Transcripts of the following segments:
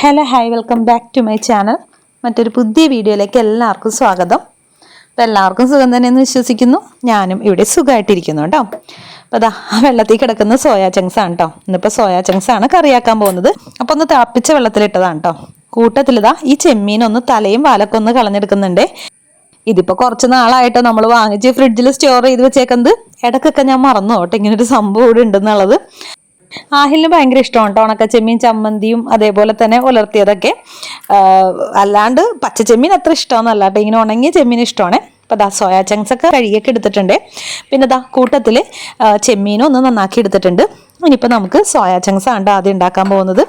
Hello hi welcome back to my channel. മറ്റൊരു പുതിയ വീഡിയോയിലേക്ക് എല്ലാവർക്കും സ്വാഗതം. അപ്പോൾ എല്ലാവർക്കും സുഖം തന്നെയെന്ന് വിശ്വസിക്കുന്നു. ഞാനും ഇവിടെ സുഖമായിട്ടിരിക്കുന്നു കേട്ടോ. അപ്പോൾ അതാ ആ വെള്ളത്തിൽ കിടക്കുന്ന സോയാ ചങ്ക്സ് ആണ് കേട്ടോ. ഇന്നിപ്പോൾ സോയാ ചങ്ക്സ് ആണ് കറിയാക്കാൻ പോകുന്നത്. അപ്പോൾ ഒന്ന് തിളപ്പിച്ച വെള്ളത്തിലിട്ടതാണ് കേട്ടോ. കൂട്ടത്തിലിതാ ഈ ചെമ്മീൻ ഒന്ന് തലയും വാലൊക്കെ ഒന്ന് കളഞ്ഞെടുക്കുന്നുണ്ട്. ഇതിപ്പോൾ കുറച്ച് നാളായിട്ടോ നമ്മൾ വാങ്ങിച്ച് ഫ്രിഡ്ജിൽ സ്റ്റോർ ചെയ്ത് വെച്ചേക്കുന്നത്. ഇടക്കൊക്കെ ഞാൻ മറന്നു കേട്ടോ ഇങ്ങനൊരു സംഭവം ഇവിടെ ഉണ്ടെന്നുള്ളത്. ആഹിലിന് ഭയങ്കര ഇഷ്ടമാണ് കേട്ടോ ഉണക്ക ചെമ്മീൻ ചമ്മന്തിയും അതേപോലെ തന്നെ ഉലർത്തിയതൊക്കെ. അല്ലാണ്ട് പച്ച ചെമ്മീൻ അത്ര ഇഷ്ടമൊന്നുമല്ല കേട്ടോ ഇങ്ങനെ ഉണങ്ങിയ ചെമ്മീൻ ഇഷ്ടമാണ്. അപ്പോൾ ദാ സോയാ ചങ്ക്സ് ഒക്കെ കഴുകിയൊക്കെ എടുത്തിട്ടുണ്ട്. പിന്നെ ദാ കൂട്ടത്തിൽ ചെമ്മീനും ഒന്ന് നന്നാക്കി എടുത്തിട്ടുണ്ട്. ഇനിയിപ്പോൾ നമുക്ക് സോയാ ചങ്ക്സ് ആണ് ആദ്യം ഉണ്ടാക്കാൻ പോകുന്നത്.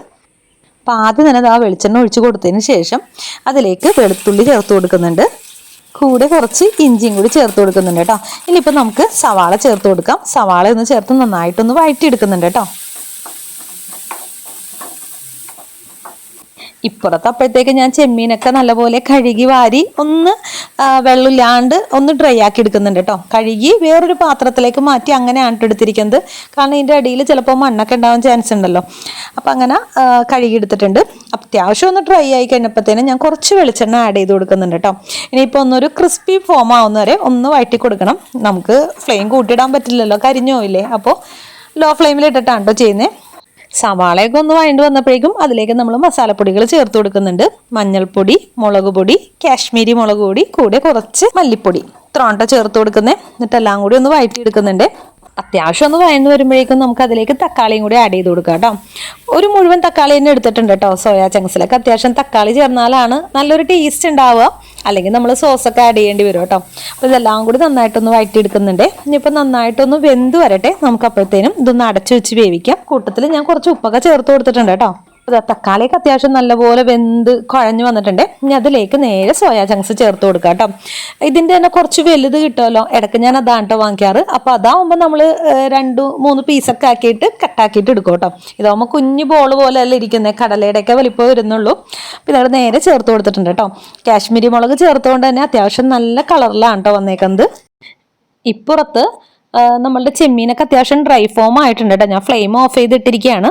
അപ്പോൾ ആദ്യം തന്നെ ദാ വെളിച്ചെണ്ണ ഒഴിച്ച് കൊടുത്തതിന് ശേഷം അതിലേക്ക് വെളുത്തുള്ളി ചേർത്ത് കൊടുക്കുന്നുണ്ട്. കൂടെ കുറച്ച് ഇഞ്ചിയും കൂടി ചേർത്ത് കൊടുക്കുന്നുണ്ട് കേട്ടോ ഇനിയിപ്പോൾ നമുക്ക് സവാള ചേർത്ത് കൊടുക്കാം. സവാള ഒന്ന് ചേർത്ത് നന്നായിട്ടൊന്ന് വഴറ്റിയെടുക്കുന്നുണ്ട് കേട്ടോ ഇപ്പുറത്ത് അപ്പോഴത്തേക്ക് ഞാൻ ചെമ്മീനൊക്കെ നല്ലപോലെ കഴുകി വാരി ഒന്ന് വെള്ളമില്ലാണ്ട് ഒന്ന് ഡ്രൈ ആക്കി എടുക്കുന്നുണ്ട് കേട്ടോ. കഴുകി വേറൊരു പാത്രത്തിലേക്ക് മാറ്റി അങ്ങനെയാണ് എടുത്തിരിക്കുന്നത്. കാരണം ഇതിന്റെ അടിയിൽ ചിലപ്പോൾ മണ്ണൊക്കെ ഉണ്ടാവാൻ ചാൻസ് ഉണ്ടല്ലോ. അപ്പം അങ്ങനെ കഴുകി എടുത്തിട്ടുണ്ട്. അത്യാവശ്യം ഒന്ന് ഡ്രൈ ആയി കഴിഞ്ഞപ്പോഴത്തേനും ഞാൻ കുറച്ച് വെളിച്ചെണ്ണ ആഡ് ചെയ്ത് കൊടുക്കുന്നുണ്ട് കേട്ടോ. ഇനിയിപ്പോൾ ഒന്നൊരു ക്രിസ്പി ഫോം ആവുന്ന വരെ ഒന്ന് വഴറ്റി കൊടുക്കണം. നമുക്ക് ഫ്ലെയിം കൂട്ടിയിടാൻ പറ്റില്ലല്ലോ കരിഞ്ഞു പോയില്ലേ? അപ്പോൾ ലോ ഫ്ലെയിമിൽ ഇട്ടിട്ടാണ് കേട്ടോ ചെയ്യുന്നത് സവാളയൊക്കെ ഒന്ന് വഴണ്ട് വന്നപ്പോഴേക്കും അതിലേക്ക് നമ്മൾ മസാലപ്പൊടികൾ ചേർത്ത് കൊടുക്കുന്നുണ്ട്. മഞ്ഞൾപ്പൊടി മുളക് പൊടി കാശ്മീരി മുളക് പൊടി കൂടെ കുറച്ച് മല്ലിപ്പൊടി. ഇത്രോണ്ട ചേർത്ത് കൊടുക്കുന്നത് എന്നിട്ട് എല്ലാം കൂടി ഒന്ന് വഴറ്റിയെടുക്കുന്നുണ്ട്. അത്യാവശ്യം ഒന്ന് വഴന്ന് വരുമ്പോഴേക്കും നമുക്ക് അതിലേക്ക് തക്കാളിയും കൂടി ആഡ് ചെയ്ത് കൊടുക്കാം കേട്ടോ. ഒരു മുഴുവൻ തക്കാളി തന്നെ എടുത്തിട്ടുണ്ട് കേട്ടോ. സോയാ ചങ്സിലൊക്കെ അത്യാവശ്യം തക്കാളി ചേർന്നാലാണ് നല്ലൊരു ടേസ്റ്റ് ഉണ്ടാവുക. അല്ലെങ്കിൽ നമ്മൾ സോസൊക്കെ ആഡ് ചെയ്യേണ്ടി വരും കേട്ടോ. അപ്പോൾ ഇതെല്ലാം കൂടി നന്നായിട്ടൊന്ന് വഴറ്റിയെടുക്കുന്നുണ്ട് ഇനിയിപ്പോൾ നന്നായിട്ടൊന്ന് വെന്ത് വരട്ടെ. നമുക്ക് അപ്പോഴത്തേനും ഇതൊന്ന് അടച്ചു വെച്ച് വേവിക്കാം. കൂട്ടത്തിൽ ഞാൻ കുറച്ച് ഉപ്പൊക്കെ ചേർത്ത് കൊടുത്തിട്ടുണ്ട് കേട്ടോ. തക്കാളിയൊക്കെ അത്യാവശ്യം നല്ലപോലെ വെന്ത് കുഴഞ്ഞു വന്നിട്ടുണ്ട്. ഇനി അതിലേക്ക് നേരെ സോയാ ചങ്ക്സ് ചേർത്ത് കൊടുക്കുക കേട്ടോ. ഇതിന്റെ തന്നെ കുറച്ച് വലുത് കിട്ടുമല്ലോ. ഇടയ്ക്ക് ഞാൻ അതാണ് കേട്ടോ വാങ്ങിക്കാറ്. അപ്പോൾ അതാവുമ്പോൾ നമ്മൾ രണ്ട് മൂന്ന് പീസൊക്കെ ആക്കിയിട്ട് കട്ടാക്കിയിട്ട് എടുക്കും കേട്ടോ. ഇതാവുമ്പോൾ കുഞ്ഞു ബോൾ പോലെ അല്ല ഇരിക്കുന്നത് കടലയുടെയൊക്കെ വലിപ്പം വരുന്നുള്ളൂ. അപ്പോൾ ഇതവിടെ നേരെ ചേർത്ത് കൊടുത്തിട്ടുണ്ട് കേട്ടോ. കാശ്മീരി മുളക് ചേർത്തുകൊണ്ട് തന്നെ അത്യാവശ്യം നല്ല കളറിലാണ് കേട്ടോ വന്നേക്കുന്നത്. ഇപ്പുറത്ത് നമ്മളുടെ ചെമ്മീനൊക്കെ അത്യാവശ്യം ഡ്രൈ ഫോം ആയിട്ടുണ്ട് കേട്ടോ ഞാൻ ഫ്ലെയിം ഓഫ് ചെയ്തിട്ടിരിക്കുകയാണ്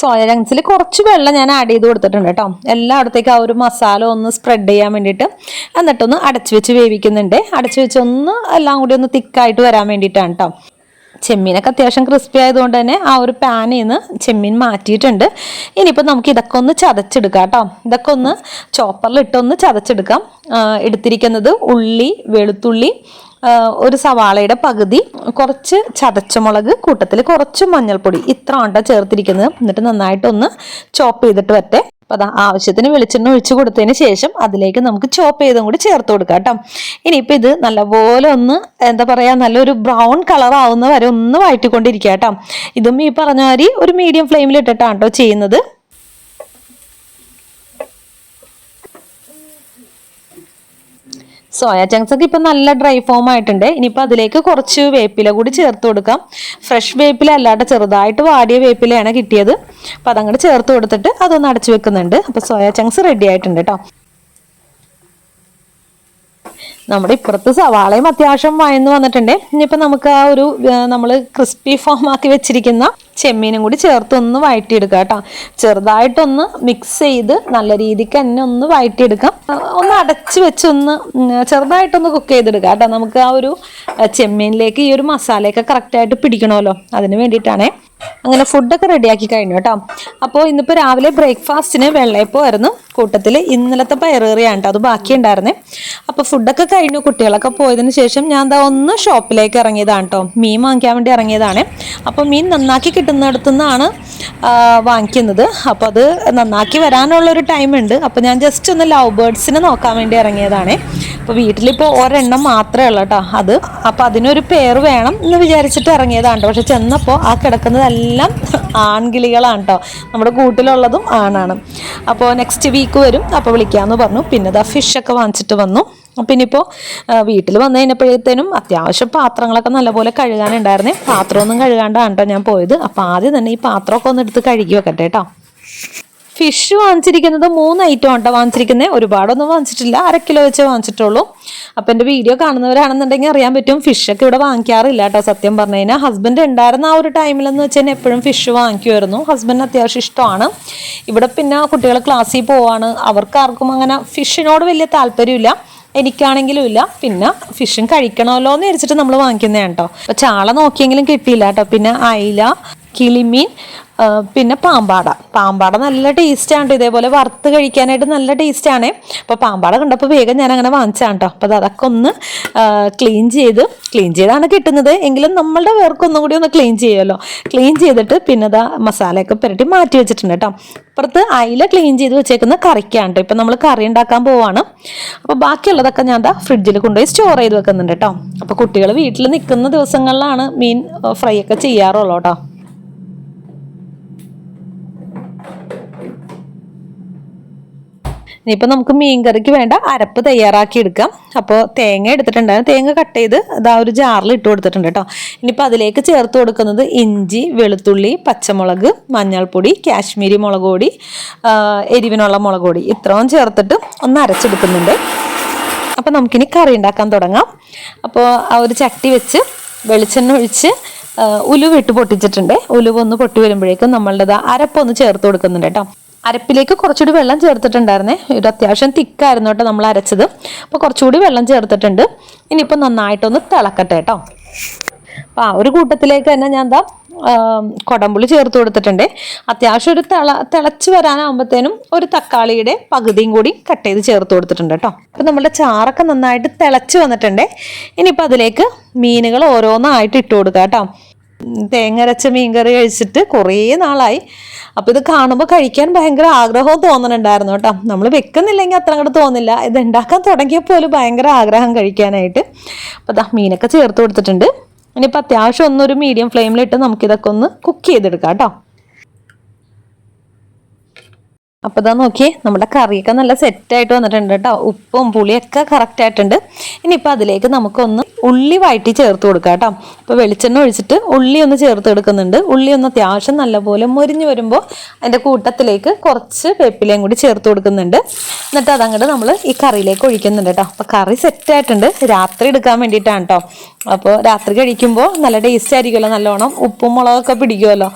സോയ ചങ്ക്സിൽ കുറച്ച് വെള്ളം ഞാൻ ആഡ് ചെയ്ത് കൊടുത്തിട്ടുണ്ട് കേട്ടോ. എല്ലായിടത്തേക്ക് ആ ഒരു മസാല ഒന്ന് സ്പ്രെഡ് ചെയ്യാൻ വേണ്ടിയിട്ട് എന്നിട്ടൊന്ന് അടച്ചു വെച്ച് വേവിക്കുന്നുണ്ട്. അടച്ചു വെച്ച് ഒന്ന് എല്ലാം കൂടി ഒന്ന് തിക്കായിട്ട് വരാൻ വേണ്ടിയിട്ടാണ് കേട്ടോ. ചെമ്മീനൊക്കെ അത്യാവശ്യം ക്രിസ്പി ആയതുകൊണ്ട് തന്നെ ആ ഒരു പാനിൽ നിന്ന് ചെമ്മീൻ മാറ്റിയിട്ടുണ്ട്. ഇനിയിപ്പോൾ നമുക്ക് ഇതൊക്കെ ഒന്ന് ചതച്ചെടുക്കാം കേട്ടോ. ഇതൊക്കെ ഒന്ന് ചോപ്പറിലിട്ടൊന്ന് ചതച്ചെടുക്കാം. എടുത്തിരിക്കുന്നത് ഉള്ളി വെളുത്തുള്ളി ഒരു സവാളയുടെ പകുതി കുറച്ച് ചതച്ചമുളക് കൂട്ടത്തിൽ കുറച്ച് മഞ്ഞൾപ്പൊടി. ഇത്ര ഉണ്ട ചേർത്തിരിക്കുന്നത്. എന്നിട്ട് നന്നായിട്ടൊന്ന് ചോപ്പ് ചെയ്തിട്ട് വരട്ടെ. അപ്പം അതാ ആവശ്യത്തിന് വെളിച്ചെണ്ണ ഒഴിച്ചു കൊടുത്തതിന് ശേഷം അതിലേക്ക് നമുക്ക് ചോപ്പ് ചെയ്തും കൂടി ചേർത്ത് കൊടുക്കാം കേട്ടോ. ഇനിയിപ്പോൾ ഇത് നല്ലപോലെ ഒന്ന് എന്താ പറയുക നല്ലൊരു ബ്രൗൺ കളർ ആവുന്ന വരെ ഒന്ന് വഴറ്റിക്കൊണ്ടിരിക്കുക കേട്ടോ. ഇതും ഈ പറഞ്ഞ മാതിരി ഒരു മീഡിയം ഫ്ലെയിമിൽ ഇട്ടിട്ടാണ് കേട്ടോ ചെയ്യുന്നത്. സോയ ചങ്ക്സ് ഒക്കെ ഇപ്പം നല്ല ഡ്രൈ ഫോം ആയിട്ടുണ്ട്. ഇനിയിപ്പോൾ അതിലേക്ക് കുറച്ച് വേപ്പില കൂടി ചേർത്ത് കൊടുക്കാം. ഫ്രഷ് വേപ്പില അല്ലാണ്ട് ചെറുതായിട്ട് വാടിയ വേപ്പിലയാണ് കിട്ടിയത്. അപ്പം അതങ്ങോട്ട് ചേർത്ത് കൊടുത്തിട്ട് അതൊന്ന് അടച്ചു വെക്കുന്നുണ്ട്. അപ്പോൾ സോയ ചങ്ക്സ് റെഡി ആയിട്ടുണ്ട് കേട്ടോ നമ്മുടെ ഇപ്പുറത്ത് സവാളയും അത്യാവശ്യം വയന്ന് വന്നിട്ടുണ്ട്. ഇനിയിപ്പോൾ നമുക്ക് ആ ഒരു നമ്മൾ ക്രിസ്പി ഫോം ആക്കി വെച്ചിരിക്കുന്ന ചെമ്മീനും കൂടി ചേർത്തൊന്ന് വഴറ്റിയെടുക്കുക കേട്ടോ. ചെറുതായിട്ടൊന്ന് മിക്സ് ചെയ്ത് നല്ല രീതിക്ക് തന്നെ ഒന്ന് വഴറ്റിയെടുക്കാം. ഒന്ന് അടച്ച് വെച്ചൊന്ന് ചെറുതായിട്ടൊന്ന് കുക്ക് ചെയ്തെടുക്കുക കേട്ടോ. നമുക്ക് ആ ഒരു ചെമ്മീനിലേക്ക് ഈ ഒരു മസാലയൊക്കെ കറക്റ്റായിട്ട് പിടിക്കണമല്ലോ. അതിന് വേണ്ടിയിട്ടാണേ. അങ്ങനെ ഫുഡൊക്കെ റെഡിയാക്കി കഴിഞ്ഞു കേട്ടോ. അപ്പോൾ ഇന്നിപ്പോൾ രാവിലെ ബ്രേക്ക്ഫാസ്റ്റിന് വെള്ളയപ്പമായിരുന്നു. കൂട്ടത്തിൽ ഇന്നലത്തെ പയറേറിയാണ് കേട്ടോ അത് ബാക്കി ഉണ്ടായിരുന്നേ അപ്പോൾ ഫുഡൊക്കെ കഴിഞ്ഞു കുട്ടികളൊക്കെ പോയതിന് ശേഷം ഞാൻ എന്താ ഒന്ന് ഷോപ്പിലേക്ക് ഇറങ്ങിയതാണ് കേട്ടോ മീൻ വാങ്ങിക്കാൻ വേണ്ടി ഇറങ്ങിയതാണ്. അപ്പോൾ മീൻ നന്നാക്കി കിട്ടുന്നിടത്തു നിന്നാണ് വാങ്ങിക്കുന്നത്. അപ്പോൾ അത് നന്നാക്കി വരാനുള്ളൊരു ടൈം ഉണ്ട് അപ്പോൾ ഞാൻ ജസ്റ്റ് ഒന്ന് ലവ് ബേർഡ്സിനെ നോക്കാൻ വേണ്ടി ഇറങ്ങിയതാണ്. അപ്പോൾ വീട്ടിലിപ്പോൾ ഒരെണ്ണം മാത്രമേ ഉള്ളൂ കേട്ടോ അത്. അപ്പോൾ അതിനൊരു പേര് വേണം എന്ന് വിചാരിച്ചിട്ട് ഇറങ്ങിയതാണ്. പക്ഷെ ചെന്നപ്പോൾ ആ കിടക്കുന്നതെല്ലാം ആൺകിളികളാണ് കേട്ടോ നമ്മുടെ കൂട്ടിലുള്ളതും ആണാണ്. അപ്പോൾ നെക്സ്റ്റ് വീക്ക് വരും. അപ്പോൾ വിളിക്കാമെന്ന് പറഞ്ഞു. പിന്നെ ദാ ഫിഷൊക്കെ വാങ്ങിച്ചിട്ട് വന്നു. പിന്നിപ്പോൾ വീട്ടിൽ വന്നു കഴിഞ്ഞപ്പോഴത്തേനും അത്യാവശ്യം പാത്രങ്ങളൊക്കെ നല്ലപോലെ കഴുകാനുണ്ടായിരുന്നേ. പാത്രമൊന്നും കഴുകാണ്ടാണ് കേട്ടോ ഞാൻ പോയത്. അപ്പോൾ ആദ്യം തന്നെ ഈ പാത്രമൊക്കെ ഒന്ന് എടുത്ത് കഴുകി വെക്കട്ടെ കേട്ടോ ഫിഷ് വാങ്ങിച്ചിരിക്കുന്നത് മൂന്ന് ഐറ്റം ആട്ടോ വാങ്ങിച്ചിരിക്കുന്നത് ഒരുപാടൊന്നും വാങ്ങിച്ചിട്ടില്ല. അര കിലോ വെച്ച് വാങ്ങിച്ചിട്ടുള്ളൂ. അപ്പം എന്റെ വീഡിയോ കാണുന്നവരാണെന്നുണ്ടെങ്കിൽ അറിയാൻ പറ്റും. ഫിഷൊക്കെ ഇവിടെ വാങ്ങിക്കാറില്ല കേട്ടോ. സത്യം പറഞ്ഞു കഴിഞ്ഞാൽ ഹസ്ബൻഡ് ഉണ്ടായിരുന്ന ആ ഒരു ടൈമിലെന്ന് വെച്ചാൽ എപ്പോഴും ഫിഷ് വാങ്ങിക്കുമായിരുന്നു. ഹസ്ബൻഡിന് അത്യാവശ്യം ഇഷ്ടമാണ്. ഇവിടെ പിന്നെ കുട്ടികൾ ക്ലാസ്സിൽ പോവാണ്. അവർക്ക് ആർക്കും അങ്ങനെ ഫിഷിനോട് വലിയ താല്പര്യമില്ല. എനിക്കാണെങ്കിലും ഇല്ല. പിന്നെ ഫിഷും കഴിക്കണമല്ലോ എന്ന് വിചാരിച്ചിട്ട് നമ്മൾ വാങ്ങിക്കുന്നതാണ് കേട്ടോ. അപ്പോൾ ചാള നോക്കിയെങ്കിലും കിട്ടിയില്ല കേട്ടോ. പിന്നെ അയില കിളിമീൻ പിന്നെ പാമ്പാട. പാമ്പാട നല്ല ടേസ്റ്റാണ് ഇതേപോലെ വറുത്ത് കഴിക്കാനായിട്ട് നല്ല ടേസ്റ്റാണ്. അപ്പോൾ പാമ്പാട കണ്ടപ്പോൾ വേഗം ഞാൻ അങ്ങനെ വാങ്ങിച്ചാണ് കേട്ടോ അപ്പോൾ അത് അതൊക്കെ ഒന്ന് ക്ലീൻ ചെയ്ത് ക്ലീൻ ചെയ്താണ് കിട്ടുന്നത്. എങ്കിലും നമ്മളുടെ വേർക്കൊന്നും കൂടി ഒന്ന് ക്ലീൻ ചെയ്യുമല്ലോ ക്ലീൻ ചെയ്തിട്ട് പിന്നെ അതാ മസാലയൊക്കെ പുരട്ടി മാറ്റി വെച്ചിട്ടുണ്ട് കേട്ടോ അപ്പുറത്ത് അയില ക്ലീൻ ചെയ്ത് വെച്ചേക്കുന്ന കറിക്കാണ് ഇപ്പം നമ്മൾ കറി ഉണ്ടാക്കാൻ പോവാണ്. അപ്പോൾ ബാക്കിയുള്ളതൊക്കെ ഞാൻ ദാ ഫ്രിഡ്ജിൽ കൊണ്ടുപോയി സ്റ്റോർ ചെയ്ത് വെക്കുന്നുണ്ട് കേട്ടോ അപ്പോൾ കുട്ടികൾ വീട്ടിൽ നിൽക്കുന്ന ദിവസങ്ങളിലാണ് മീൻ ഫ്രൈ ഒക്കെ ചെയ്യാറുള്ളൂ കേട്ടോ ഇനിയിപ്പോൾ നമുക്ക് മീൻകറിക്ക് വേണ്ട അരപ്പ് തയ്യാറാക്കി എടുക്കാം അപ്പോൾ തേങ്ങ എടുത്തിട്ടുണ്ടായിരുന്നു. തേങ്ങ കട്ട് ചെയ്ത് ഇതാ ഒരു ജാറിൽ ഇട്ട് കൊടുത്തിട്ടുണ്ട് കേട്ടോ ഇനിയിപ്പോൾ അതിലേക്ക് ചേർത്ത് കൊടുക്കുന്നത് ഇഞ്ചി വെളുത്തുള്ളി പച്ചമുളക് മഞ്ഞൾപ്പൊടി കാശ്മീരി മുളക് പൊടി എരിവിനുള്ള മുളക് പൊടി ഇത്രയും ചേർത്തിട്ട് ഒന്ന് അരച്ചെടുക്കുന്നുണ്ട്. അപ്പോൾ നമുക്കിനി കറി ഉണ്ടാക്കാൻ തുടങ്ങാം. അപ്പോൾ ആ ഒരു ചട്ടി വെച്ച് വെളിച്ചെണ്ണ ഒഴിച്ച് ഉലുവിട്ട് പൊട്ടിച്ചിട്ടുണ്ട്. ഉലുവ ഒന്ന് പൊട്ടി വരുമ്പോഴേക്കും നമ്മളുടെ അരപ്പൊന്ന് ചേർത്ത് കൊടുക്കുന്നുണ്ട് കേട്ടോ അരപ്പിലേക്ക് കുറച്ചുകൂടി വെള്ളം ചേർത്തിട്ടുണ്ടായിരുന്നേ. ഒരു അത്യാവശ്യം തിക്കായിരുന്നു കേട്ടോ നമ്മൾ അരച്ചത്. അപ്പോൾ കുറച്ചുകൂടി വെള്ളം ചേർത്തിട്ടുണ്ട്. ഇനിയിപ്പോൾ നന്നായിട്ടൊന്ന് തിളക്കട്ടെ കേട്ടോ. അപ്പോൾ ആ ഒരു കൂട്ടത്തിലേക്ക് തന്നെ ഞാൻ എന്താ കൊടമ്പുളി ചേർത്ത് കൊടുത്തിട്ടുണ്ട്. അത്യാവശ്യം ഒരു തിള തിളച്ച് വരാനാകുമ്പോഴത്തേനും ഒരു തക്കാളിയുടെ പകുതിയും കൂടി കട്ട് ചെയ്ത് ചേർത്ത് കൊടുത്തിട്ടുണ്ട് കേട്ടോ. അപ്പം നമ്മുടെ ചാറൊക്കെ നന്നായിട്ട് തിളച്ച് വന്നിട്ടുണ്ട്. ഇനിയിപ്പോൾ അതിലേക്ക് മീനുകൾ ഓരോന്നായിട്ട് ഇട്ട് കൊടുക്കുക കേട്ടോ. ഉം, തേങ്ങ അരച്ച മീൻകറി കഴിച്ചിട്ട് കുറേ നാളായി. അപ്പോൾ ഇത് കാണുമ്പോൾ കഴിക്കാൻ ഭയങ്കര ആഗ്രഹവും തോന്നുന്നുണ്ടായിരുന്നു കേട്ടോ. നമ്മൾ വെക്കുന്നില്ലെങ്കിൽ അത്ര അങ്ങോട്ട് തോന്നില്ല. ഇത് ഉണ്ടാക്കാൻ തുടങ്ങിയപ്പോൾ ഒരു ഭയങ്കര ആഗ്രഹം കഴിക്കാനായിട്ട്. അപ്പോൾ ദാ മീനൊക്കെ ചേർത്ത് കൊടുത്തിട്ടുണ്ട്. ഇനിയിപ്പോൾ അത്യാവശ്യം ഒന്നൊരു മീഡിയം ഫ്ലെയിമിലിട്ട് നമുക്കിതൊക്കെ ഒന്ന് കുക്ക് ചെയ്തെടുക്കാം കേട്ടോ. അപ്പോൾ ഇതാ നോക്കിയേ നമ്മുടെ കറിയൊക്കെ നല്ല സെറ്റായിട്ട് വന്നിട്ടുണ്ട് കേട്ടോ. ഉപ്പും പുളിയൊക്കെ കറക്റ്റ് ആയിട്ടുണ്ട്. ഇനിയിപ്പോൾ അതിലേക്ക് നമുക്കൊന്ന് ഉള്ളി വഴറ്റി ചേർത്ത് കൊടുക്കാം കേട്ടോ. അപ്പോൾ വെളിച്ചെണ്ണ ഒഴിച്ചിട്ട് ഉള്ളി ഒന്ന് ചേർത്ത് എടുക്കുന്നുണ്ട് ഉള്ളി ഒന്ന് അത്യാവശ്യം നല്ലപോലെ മുരിഞ്ഞു വരുമ്പോൾ അതിന്റെ കൂട്ടത്തിലേക്ക് കുറച്ച് വേപ്പിലയും കൂടി ചേർത്ത് കൊടുക്കുന്നുണ്ട്. എന്നിട്ട് അതങ്ങോട്ട് നമ്മൾ ഈ കറിയിലേക്ക് ഒഴിക്കുന്നുണ്ട് കേട്ടോ. അപ്പോൾ കറി സെറ്റായിട്ടുണ്ട് രാത്രി എടുക്കാൻ വേണ്ടിയിട്ടാണ് കേട്ടോ. അപ്പോൾ രാത്രി കഴിക്കുമ്പോൾ നല്ല ടേസ്റ്റ് ആയിരിക്കുമല്ലോ നല്ലോണം. ഉപ്പും മുളകൊക്കെ പിടിക്കുമല്ലോ.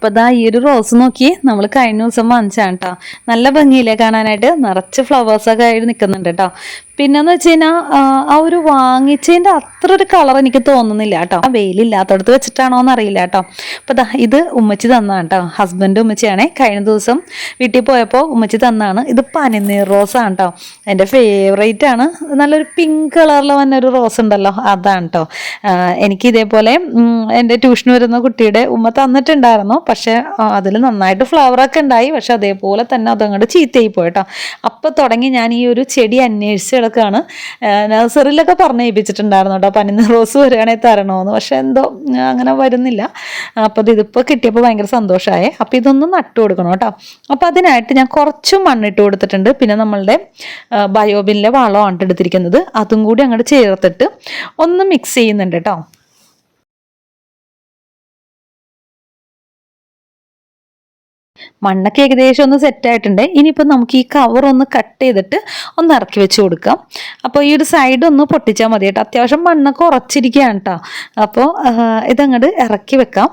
അപ്പോൾ ദാ ഈ ഒരു റോസ് നോക്കി നമ്മൾ കഴിഞ്ഞ ദിവസം വാങ്ങിച്ചാണ് കേട്ടോ നല്ല ഭംഗിയില്ലേ കാണാനായിട്ട്? നിറച്ച് ഫ്ലവേഴ്സൊക്കെ ആയിട്ട് നിൽക്കുന്നുണ്ട് കേട്ടോ പിന്നെന്ന് വെച്ച് കഴിഞ്ഞാൽ ആ ഒരു വാങ്ങിച്ചതിന്റെ അത്ര ഒരു കളർ എനിക്ക് തോന്നുന്നില്ല കേട്ടോ വെയിലില്ലാത്തടത്ത് വെച്ചിട്ടാണോ എന്ന് അറിയില്ല കേട്ടോ അപ്പോൾ ദാ ഇത് ഉമ്മച്ചി തന്നാണ് കേട്ടോ ഹസ്ബൻഡ് ഉമ്മച്ചിയാണേ. കഴിഞ്ഞ ദിവസം വീട്ടിൽ പോയപ്പോൾ ഉമ്മച്ചി തന്നാണ് ഇത് പനിനീർ റോസാണ് കേട്ടോ എന്റെ ഫേവറേറ്റ് ആണ്. നല്ലൊരു പിങ്ക് കളറിൽ വന്ന ഒരു റോസ് ഉണ്ടല്ലോ അതാണ് കേട്ടോ എനിക്ക് ഇതേപോലെ എന്റെ ട്യൂഷന് വരുന്ന കുട്ടിയുടെ ഉമ്മ തന്നിട്ടുണ്ടായിരുന്നു. പക്ഷേ അതിൽ നന്നായിട്ട് ഫ്ലവറൊക്കെ ഉണ്ടായി. പക്ഷെ അതേപോലെ തന്നെ അതങ്ങോട്ട് ചീത്തയായി പോയി കേട്ടോ. അപ്പോൾ തുടങ്ങി ഞാൻ ഈ ഒരു ചെടി അന്വേഷിച്ച് കിടക്കുകയാണ് നഴ്സറിയിലൊക്കെ പറഞ്ഞ് ഏൽപ്പിച്ചിട്ടുണ്ടായിരുന്നു കേട്ടോ പനിന്ന് റോസ് വരികയാണെങ്കിൽ തരണമെന്ന് പക്ഷെ എന്തോ അങ്ങനെ വരുന്നില്ല. അപ്പോൾ ഇതിപ്പോ കിട്ടിയപ്പോൾ ഭയങ്കര സന്തോഷമായി അപ്പോൾ ഇതൊന്ന് നട്ടു കൊടുക്കണം കേട്ടോ. അപ്പോൾ അതിനായിട്ട് ഞാൻ കുറച്ച് മണ്ണിട്ട് കൊടുത്തിട്ടുണ്ട്. പിന്നെ നമ്മളുടെ ബയോബിനിലെ വളമാണ് എടുത്തിരിക്കുന്നത്. അതും കൂടി അങ്ങോട്ട് ചേർത്തിട്ട് ഒന്ന് മിക്സ് ചെയ്യുന്നുണ്ട് കേട്ടോ. മണ്ണൊക്കെ ഏകദേശം ഒന്ന് സെറ്റായിട്ടുണ്ട് ഇനിയിപ്പോൾ നമുക്ക് ഈ കവർ ഒന്ന് കട്ട് ചെയ്തിട്ട് ഒന്ന് ഇറക്കി വെച്ച് കൊടുക്കാം. അപ്പോൾ ഈ ഒരു സൈഡ് ഒന്ന് പൊട്ടിച്ചാൽ മതി കേട്ടോ. അത്യാവശ്യം മണ്ണൊക്കെ ഉറച്ചിരിക്കുകയാണ് കേട്ടോ. അപ്പോൾ ഇതങ്ങോട്ട് ഇറക്കി വെക്കാം.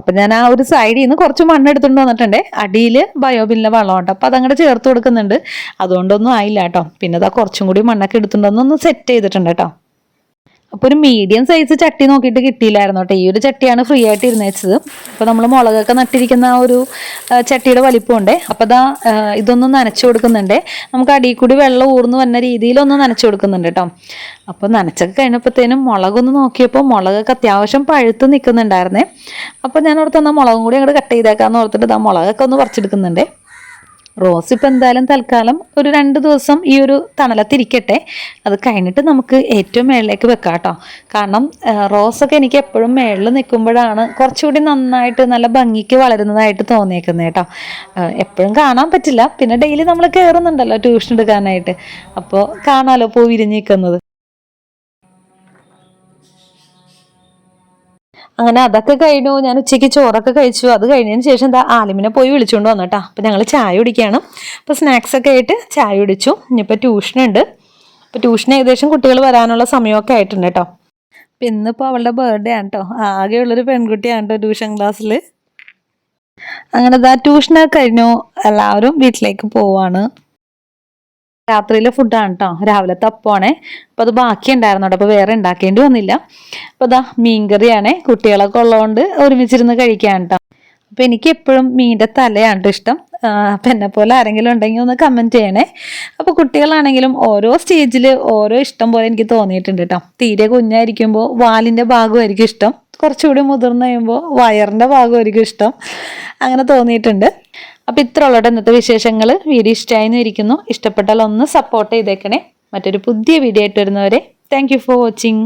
അപ്പം ഞാൻ ആ ഒരു സൈഡിൽ നിന്ന് കുറച്ച് മണ്ണ് എടുത്തുകൊണ്ട് വന്നിട്ടുണ്ട്. അടിയിൽ ബയോബിലിന്റെ ഉണ്ട് അപ്പം അതങ്ങോട്ട് ചേർത്ത് കൊടുക്കുന്നുണ്ട്. അതുകൊണ്ടൊന്നും ആയില്ല കേട്ടോ പിന്നെ അതാ കുറച്ചും കൂടി മണ്ണൊക്കെ എടുത്തുകൊണ്ടൊന്നൊന്ന് സെറ്റ് ചെയ്തിട്ടുണ്ട് കേട്ടോ അപ്പോൾ ഒരു മീഡിയം സൈസ് ചട്ടി നോക്കിയിട്ട് കിട്ടിയില്ലായിരുന്നു കേട്ടോ ഈ ഒരു ചട്ടിയാണ് ഫ്രീ ആയിട്ട് ഇരുന്നേച്ചത്. അപ്പോൾ നമ്മൾ മുളകൊക്കെ നട്ടിരിക്കുന്ന ആ ഒരു ചട്ടിയുടെ വലിപ്പമുണ്ട്. അപ്പോൾ അതാ ഇതൊന്നും നനച്ചു കൊടുക്കുന്നുണ്ട്. നമുക്ക് അടിയിൽ കൂടി വെള്ളം ഊർന്നു വന്ന രീതിയിലൊന്ന് നനച്ചു കൊടുക്കുന്നുണ്ട് കേട്ടോ അപ്പോൾ നനച്ചൊക്കെ കഴിഞ്ഞപ്പോഴത്തേനും മുളകൊന്ന് നോക്കിയപ്പോൾ മുളകൊക്കെ അത്യാവശ്യം പഴുത്ത് നിൽക്കുന്നുണ്ടായിരുന്നേ അപ്പോൾ ഞാൻ ഓർത്ത് എന്നാൽ മുളകും കൂടി അങ്ങോട്ട് കട്ട് ചെയ്തേക്കാന്ന് ഓർത്തിട്ട് ആ മുളകൊക്കെ ഒന്ന് പറിച്ചെടുക്കുന്നുണ്ട്. റോസ് ഇപ്പം എന്തായാലും തൽക്കാലം ഒരു രണ്ട് ദിവസം ഈ ഒരു തണലത്തിരിക്കട്ടെ. അത് കഴിഞ്ഞിട്ട് നമുക്ക് ഏറ്റവും മേളിലേക്ക് വെക്കാം കേട്ടോ. കാരണം റോസൊക്കെ എനിക്ക് എപ്പോഴും മേളിൽ നിൽക്കുമ്പോഴാണ് കുറച്ചുകൂടി നന്നായിട്ട് നല്ല ഭംഗിക്ക് വളരുന്നതായിട്ട് തോന്നിയേക്കുന്നത് കേട്ടോ. എപ്പോഴും കാണാൻ പറ്റില്ല. പിന്നെ ഡെയിലി നമ്മൾ കയറുന്നുണ്ടല്ലോ ട്യൂഷൻ എടുക്കാനായിട്ട്. അപ്പോൾ കാണാമല്ലോ പൂ വിരിഞ്ഞ് അങ്ങനെ അതൊക്കെ കഴിഞ്ഞു. ഞാൻ ഉച്ചയ്ക്ക് ചോറൊക്കെ കഴിച്ചു. അത് കഴിഞ്ഞതിന് ശേഷം എന്താ ആലിമിനെ പോയി വിളിച്ചുകൊണ്ട് വന്നു കേട്ടോ. അപ്പം ഞങ്ങൾ ചായ കുടിക്കുകയാണ് അപ്പോൾ സ്നാക്സ് ഒക്കെ ആയിട്ട് ചായ കുടിച്ചു. ഇനിയിപ്പോൾ ട്യൂഷനുണ്ട് അപ്പോൾ ട്യൂഷൻ ഏകദേശം കുട്ടികൾ വരാനുള്ള സമയമൊക്കെ ആയിട്ടുണ്ട് കേട്ടോ. അപ്പം ഇന്നിപ്പോൾ അവളുടെ ബർത്ത്ഡേ ആണ് കേട്ടോ. ആകെയുള്ളൊരു പെൺകുട്ടിയാണ് കേട്ടോ ട്യൂഷൻ ക്ലാസ്സിൽ അങ്ങനെ ഇതാ ട്യൂഷനൊക്കെ കഴിഞ്ഞു. എല്ലാവരും വീട്ടിലേക്ക് പോവാണ്. രാത്രിയിലെ ഫുഡാണ് കേട്ടോ രാവിലെ അപ്പമാണേ അപ്പോൾ അത് ബാക്കി ഉണ്ടായിരുന്നു കേട്ടോ അപ്പോൾ വേറെ ഉണ്ടാക്കേണ്ടി വന്നില്ല. അപ്പോൾ അതാ മീൻകറിയാണേ കുട്ടികളൊക്കെ ഉള്ളതുകൊണ്ട് ഒരുമിച്ചിരുന്ന് കഴിക്കാൻ കേട്ടോ അപ്പോൾ എനിക്ക് എപ്പോഴും മീന്റെ തലയാണ് ഇഷ്ടം. അപ്പം എന്നെ പോലെ ആരെങ്കിലും ഉണ്ടെങ്കിൽ ഒന്ന് കമന്റ് ചെയ്യണേ. അപ്പോൾ കുട്ടികളാണെങ്കിലും ഓരോ സ്റ്റേജിൽ ഓരോ ഇഷ്ടം പോലെ എനിക്ക് തോന്നിയിട്ടുണ്ട് കേട്ടോ തീരെ കുഞ്ഞായിരിക്കുമ്പോൾ വാലിന്റെ ഭാഗമായിരിക്കും ഇഷ്ടം. കുറച്ചുകൂടി മുതിർന്ന് കഴിയുമ്പോൾ വയറിന്റെ ഭാഗമായിരിക്കും ഇഷ്ടം. അങ്ങനെ തോന്നിയിട്ടുണ്ട്. അപ്പോൾ ഇത്ര ഉള്ളട്ടെ ഇന്നത്തെ വിശേഷങ്ങൾ വീഡിയോ ഇഷ്ടമായി ഇരിക്കുന്നു. ഇഷ്ടപ്പെട്ടാൽ ഒന്ന് സപ്പോർട്ട് ചെയ്തേക്കണേ. മറ്റൊരു പുതിയ വീഡിയോ ആയിട്ട് വരുന്നവരെ താങ്ക് ഫോർ വാച്ചിങ്